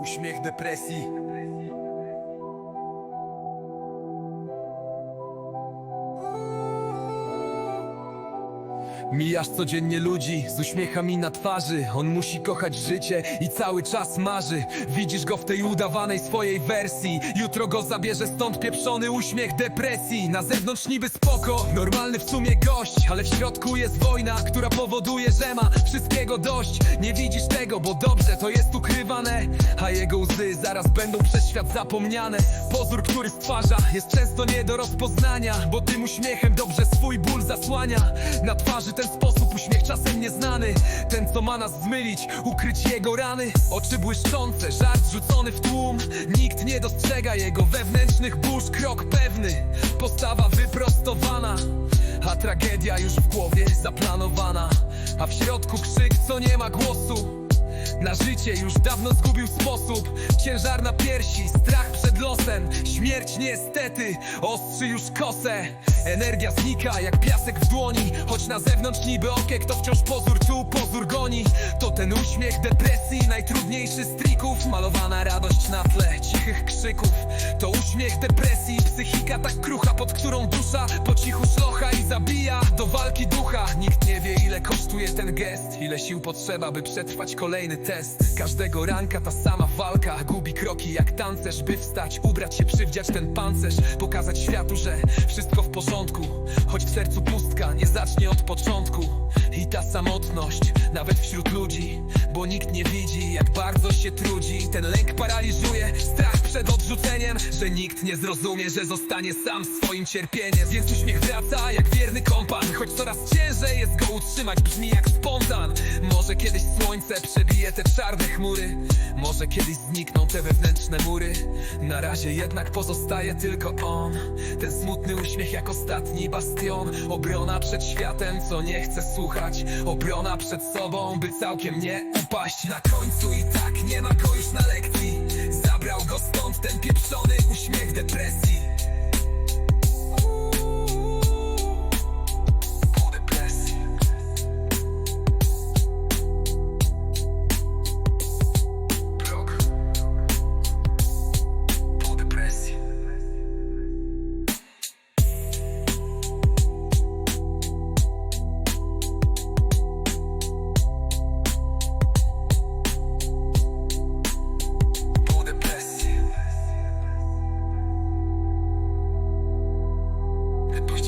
Uśmiech depresji Mijasz codziennie ludzi z uśmiechami na twarzy. On musi kochać życie i cały czas marzy. Widzisz go w tej udawanej swojej wersji. Jutro go zabierze stąd pieprzony uśmiech depresji. Na zewnątrz niby spoko, normalny w sumie gość Ale w środku jest wojna, która powoduje, że ma wszystkiego dość. Nie widzisz tego, bo dobrze to jest ukrywane A jego łzy zaraz będą przez świat zapomniane. Pozór, który stwarza jest często nie do rozpoznania Bo tym uśmiechem dobrze swój ból zasłania. Na twarzy ten sposób uśmiech czasem nieznany. Ten co ma nas zmylić, ukryć jego rany. Oczy błyszczące, żart rzucony w tłum. Nikt nie dostrzega jego wewnętrznych burz. Krok pewny, postawa wyprostowana. A tragedia już w głowie zaplanowana. A w środku krzyk, co nie ma głosu na życie już dawno zgubił sposób. Ciężar na piersi, strach przed losem. Śmierć niestety ostrzy już kosę. Energia znika jak piasek w dłoni. Choć na zewnątrz niby okiek to wciąż pozór tu pozór goni. To ten uśmiech depresji najtrudniejszy z trików. Malowana radość na tle cichych krzyków. To uśmiech depresji psychika tak krucha Pod którą dusza. Po cichu szlocha i zabija Do walki ducha. Nikt ile kosztuje ten gest? Ile sił potrzeba by przetrwać kolejny test? Każdego ranka ta sama walka Gubi kroki jak tancerz By wstać, ubrać się, przywdziać ten pancerz Pokazać światu, że wszystko w porządku. Choć w sercu pustka nie zacznie od początku. I ta samotność nawet wśród ludzi Bo nikt nie widzi jak bardzo się trudzi. Ten lęk paraliżuje Strach przed odrzuceniem Że nikt nie zrozumie, że zostanie sam swoim cierpieniem. Więc uśmiech wraca jak wierny kompan Choć coraz ciężej jest utrzymać Brzmi jak spontan. Może kiedyś słońce przebije te czarne chmury. Może kiedyś znikną te wewnętrzne mury. Na razie jednak pozostaje tylko on. Ten smutny uśmiech jak ostatni bastion. Obrona przed światem, co nie chce słuchać. Obrona przed sobą, by całkiem nie upaść. Na końcu i tak nie ma go już na lekcji Это просто...